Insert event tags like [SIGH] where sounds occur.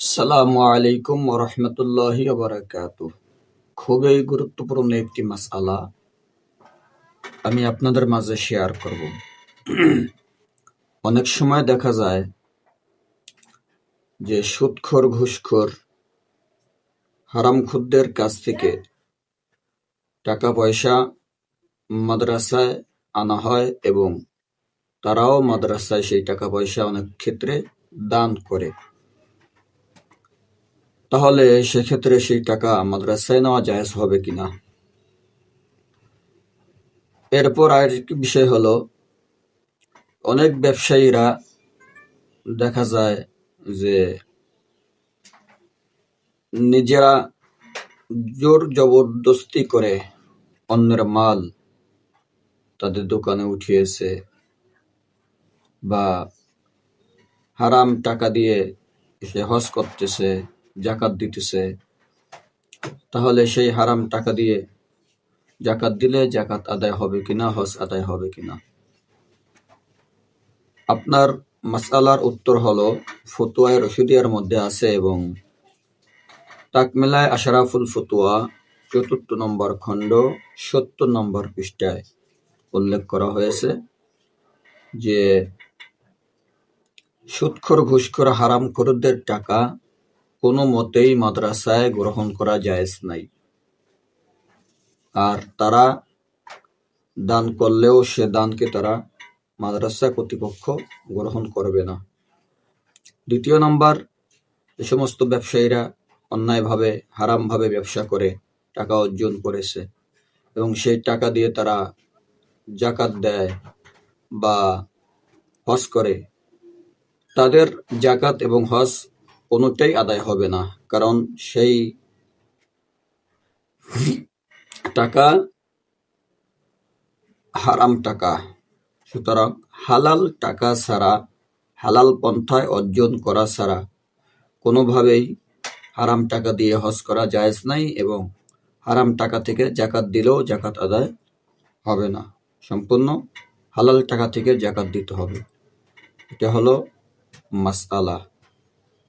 সালামু আলাইকুম রহমতুল্লাহি বারাকাতু খুবই গুরুত্বপূর্ণ একটি মাসআলা আমি আপনাদের মাঝে শেয়ার করব। [CLEARS THROAT] অনেক সময় দেখা যায় যে সুদখোর ঘুষখোর হারামখুরদের কাছ থেকে টাকা পয়সা মাদ্রাসায় আনা হয় এবং তারাও মাদ্রাসায় সেই টাকা পয়সা অনেক ক্ষেত্রে দান করে। তাহলে সেক্ষেত্রে সেই টাকা মাদ্রাসায় নেওয়া জায়েজ হবে কিনা? এরপর আরেকটি বিষয় হলো, অনেক ব্যবসায়ীরা দেখা যায় যে নিজেরা জোর জবরদস্তি করে অন্যের মাল তাদের দোকানে উঠিয়েছে বা হারাম টাকা দিয়ে সে হজ করতেছে। জাকাত দিতেছে, তাহলে সেই হারাম টাকা দিয়ে জাকাত দিলে জাকাত আদায় হবে কিনা, হজ আদায় হবে কিনা? আপনার মাসালার উত্তর হলো ফতুয়ায় রশিদিয়ার মধ্যে আছে এবং তাকমেলায় আশরাফুল ফতুয়া চতুর্থ নম্বর খণ্ড সত্তর নম্বর পৃষ্ঠায় উল্লেখ করা হয়েছে যে, সুৎখর ঘুষখোর হারাম খরুদের টাকা কোনো মতেই মাদ্রাসায় গ্রহণ করা জায়েজ নাই। আর তারা দান করলেও সে দানকে তারা মাদ্রাসা কর্তৃপক্ষ গ্রহণ করবে না। দ্বিতীয় নম্বর যে সমস্ত ব্যবসায়ীরা অন্যায়ভাবে, হারামভাবে ব্যবসা করে টাকা অর্জন করেছে এবং সেই টাকা দিয়ে তারা জাকাত দেয় বা হজ করে। তাদের জাকাত এবং হজ কোনোটাই আদায় হবে না। কারণ সেই টাকা, হারাম টাকা। সুতরাং হালাল টাকা ছাড়া, হালাল পন্থায় অর্জন করা ছাড়া কোনোভাবেই হারাম টাকা দিয়ে হজ করা জায়েজ নাই এবং হারাম টাকা থেকে জাকাত দিলেও জাকাত আদায় হবে না। সম্পূর্ণ হালাল টাকা থেকে জাকাত দিতে হবে। এটা হলো মাসআলা।